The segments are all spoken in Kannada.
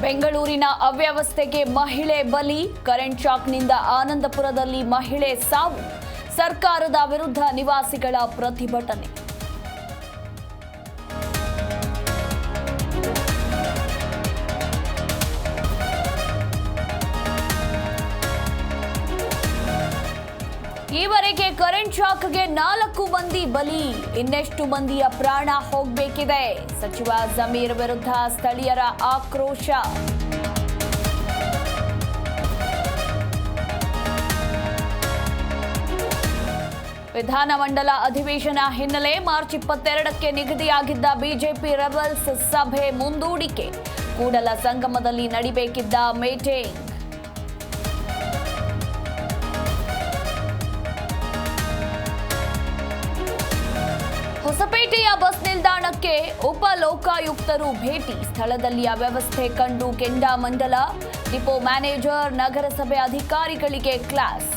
ಬೆಂಗಳೂರಿನ ಅವ್ಯವಸ್ಥೆಗೆ ಮಹಿಳೆ ಬಲಿ ಕರೆಂಟ್ ಶಾಕ್ನಿಂದ ಆನಂದಪುರದಲ್ಲಿ ಮಹಿಳೆ ಸಾವು. ಸರ್ಕಾರದ ವಿರುದ್ಧ ನಿವಾಸಿಗಳ ಪ್ರತಿಭಟನೆ. ಈವರೆಗೆ ಕರೆಂಟ್ ಶಾಕ್ಗೆ ನಾಲ್ಕು ಮಂದಿ ಬಲಿ, ಇನ್ನೆಷ್ಟು ಮಂದಿಯ ಪ್ರಾಣ ಹೋಗಬೇಕಿದೆ? ಸಚಿವ ಜಮೀರ್ ವಿರುದ್ಧ ಸ್ಥಳೀಯರ ಆಕ್ರೋಶ. ವಿಧಾನಮಂಡಲ ಅಧಿವೇಶನ ಹಿನ್ನೆಲೆ ಮಾರ್ಚ್ ಇಪ್ಪತ್ತೆರಡಕ್ಕೆ ನಿಗದಿಯಾಗಿದ್ದ ಬಿಜೆಪಿ ರೆಬಲ್ಸ್ ಸಭೆ ಮುಂದೂಡಿಕೆ. ಕೂಡಲ ಸಂಗಮದಲ್ಲಿ ನಡಿಬೇಕಿದ್ದ ಮೀಟಿಂಗ್. ಹೊಸಪೇಟೆಯ ಬಸ್ ನಿಲ್ದಾಣಕ್ಕೆ ಉಪ ಲೋಕಾಯುಕ್ತರು ಭೇಟಿ. ಸ್ಥಳದಲ್ಲಿ ವ್ಯವಸ್ಥೆ ಕಂಡು ಕೆಂಡಾಮಂಡಲ ಡಿಪೋ ಮ್ಯಾನೇಜರ್, ನಗರಸಭೆ ಅಧಿಕಾರಿಗಳಿಗೆ ಕ್ಲಾಸ್.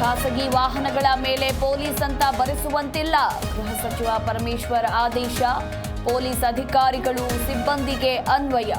ಖಾಸಗಿ ವಾಹನಗಳ ಮೇಲೆ ಪೊಲೀಸ್ ಅಂತ ಬರೆಸುವಂತಿಲ್ಲ. ಗೃಹ ಸಚಿವ ಪರಮೇಶ್ವರ್ ಆದೇಶ. ಪೊಲೀಸ್ ಅಧಿಕಾರಿಗಳು ಸಿಬ್ಬಂದಿಗೆ ಅನ್ವಯ.